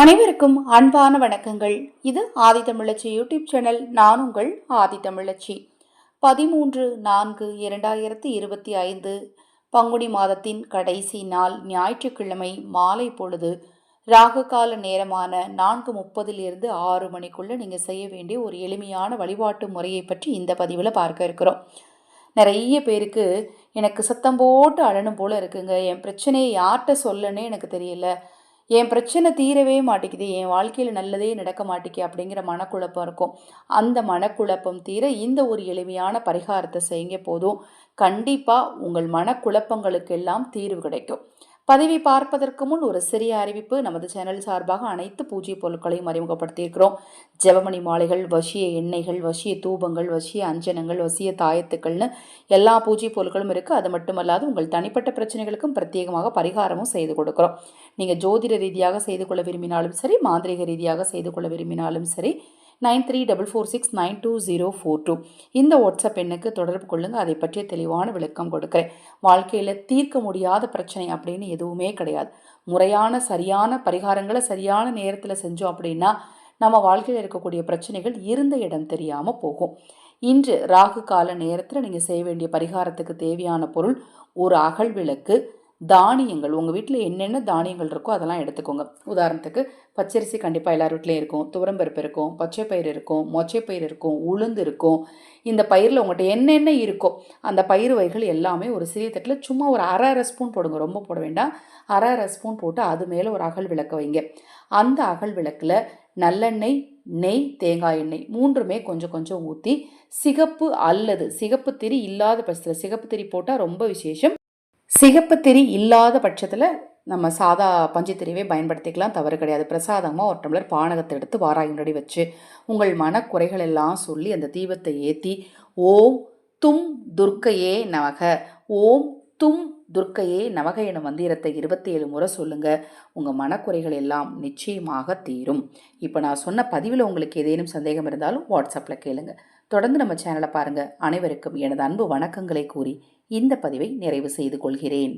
அனைவருக்கும் அன்பான வணக்கங்கள். இது ஆதி தமிழச்சி யூடியூப் சேனல். நான் உங்கள் ஆதி தமிழச்சி. பதிமூன்று நான்கு இரண்டாயிரத்தி இருபத்தி ஐந்து பங்குனி மாதத்தின் கடைசி நாள் ஞாயிற்றுக்கிழமை மாலை பொழுது ராகுகால நேரமான நான்கு முப்பதிலிருந்து ஆறு மணிக்குள்ளே நீங்கள் செய்ய வேண்டிய ஒரு எளிமையான வழிபாட்டு முறையை பற்றி இந்த பதிவில் பார்க்க இருக்கிறோம். நிறைய பேருக்கு எனக்கு சத்தம் போட்டு அழணும் போல் இருக்குங்க. என் பிரச்சனையை யார்கிட்ட சொல்லனே எனக்கு தெரியல. என் பிரச்சனை தீரவே மாட்டேங்குது என் வாழ்க்கையில் நல்லதே நடக்க மாட்டேங்கி அப்படிங்கிற மனக்குழப்பம் இருக்கும். அந்த மனக்குழப்பம் தீர இந்த ஒரு எளிமையான பரிகாரத்தை செய்யுங்க போதும். கண்டிப்பாக உங்கள் மனக்குழப்பங்களுக்கெல்லாம் தீர்வு கிடைக்கும். பதிவை பார்ப்பதற்கு முன் ஒரு சிறிய அறிவிப்பு. நமது சேனல் சார்பாக அனைத்து பூஜை பொருட்களையும் அறிமுகப்படுத்தியிருக்கிறோம். ஜெபமணி மாலைகள் வசிய எண்ணெய்கள் வசிய தூபங்கள் வசிய அஞ்சனங்கள் வசிய தாயத்துக்கள்னு எல்லா பூஜை பொருட்களும் இருக்குது அது மட்டுமல்லாது உங்கள் தனிப்பட்ட பிரச்சனைகளுக்கும் பிரத்யேகமாக பரிகாரமும் செய்து கொடுக்குறோம். நீங்கள் ஜோதிட ரீதியாக செய்து கொள்ள விரும்பினாலும் சரி மாந்திரிக ரீதியாக செய்து கொள்ள விரும்பினாலும் சரி nine three double four six nine two zero four two. இந்த வாட்ஸ்அப் எண்ணுக்கு தொடர்பு கொள்ளுங்கள் அதை பற்றிய தெளிவான விளக்கம் கொடுக்குறேன். வாழ்க்கையில் தீர்க்க முடியாத பிரச்சனை அப்படின்னு எதுவுமே கிடையாது. முறையான சரியான பரிகாரங்களை சரியான நேரத்தில் செஞ்சோம் அப்படின்னா நம்ம வாழ்க்கையில் இருக்கக்கூடிய பிரச்சனைகள் இருந்த இடம் தெரியாமல் போகும். இன்று ராகு கால நேரத்தில் நீங்கள் செய்ய வேண்டிய பரிகாரத்துக்கு தேவையான பொருள் ஒரு அகல் விளக்கு தானியங்கள் உங்கள் வீட்டில் என்னென்ன தானியங்கள் இருக்கோ அதெல்லாம் எடுத்துக்கோங்க. உதாரணத்துக்கு பச்சரிசி கண்டிப்பாக எல்லார் வீட்லேயும் இருக்கும். துவரம்பருப்பு இருக்கும் பச்சை பயிர் இருக்கும் மொச்சை பயிர் இருக்கும் உளுந்து இருக்கும். இந்த பயிரில் உங்கள்கிட்ட என்னென்ன இருக்கோ அந்த பயிர் வகைகள் எல்லாமே ஒரு சிறிய தட்டில் சும்மா ஒரு அரை அரை ஸ்பூன் போடுங்க ரொம்ப போட வேண்டாம். அரை அரை ஸ்பூன் போட்டு அது மேலே ஒரு அகல் விளக்க வைங்க. அந்த அகல் விளக்கில் நல்லெண்ணெய் நெய் தேங்காய் எண்ணெய் மூன்றுமே கொஞ்சம் கொஞ்சம் ஊற்றி சிகப்பு அல்லது சிகப்பு திரி இல்லாத பட்சத்தில் சிகப்பு திரி போட்டால் ரொம்ப விசேஷம். சிகப்பு திரி இல்லாத பட்சத்தில் நம்ம சாதா பஞ்சுத்திரிவே பயன்படுத்திக்கலாம். தவறு கிடையாது. பிரசாதமாக ஒரு டம்ளர் பானகத்தை எடுத்து வாராய் முன்னாடி வச்சு உங்கள் மனக்குறைகள் எல்லாம் சொல்லி அந்த தீபத்தை ஏற்றி ஓம் தும் துர்க்கையே நமக. ஓம் தும் துர்க்கையே நமக என மந்திரத்தை இருபத்தி ஏழு முறை சொல்லுங்கள் உங்கள் மனக்குறைகள் எல்லாம் நிச்சயமாக தீரும். இப்போ நான் சொன்ன பதிவில் உங்களுக்கு ஏதேனும் சந்தேகம் இருந்தாலும் வாட்ஸ்அப்பில் கேளுங்கள் தொடர்ந்து நம்ம சேனலை பாருங்கள் அனைவருக்கும் எனது அன்பு வணக்கங்களை கூறி இந்த பதிவை நிறைவு செய்து கொள்கிறேன்.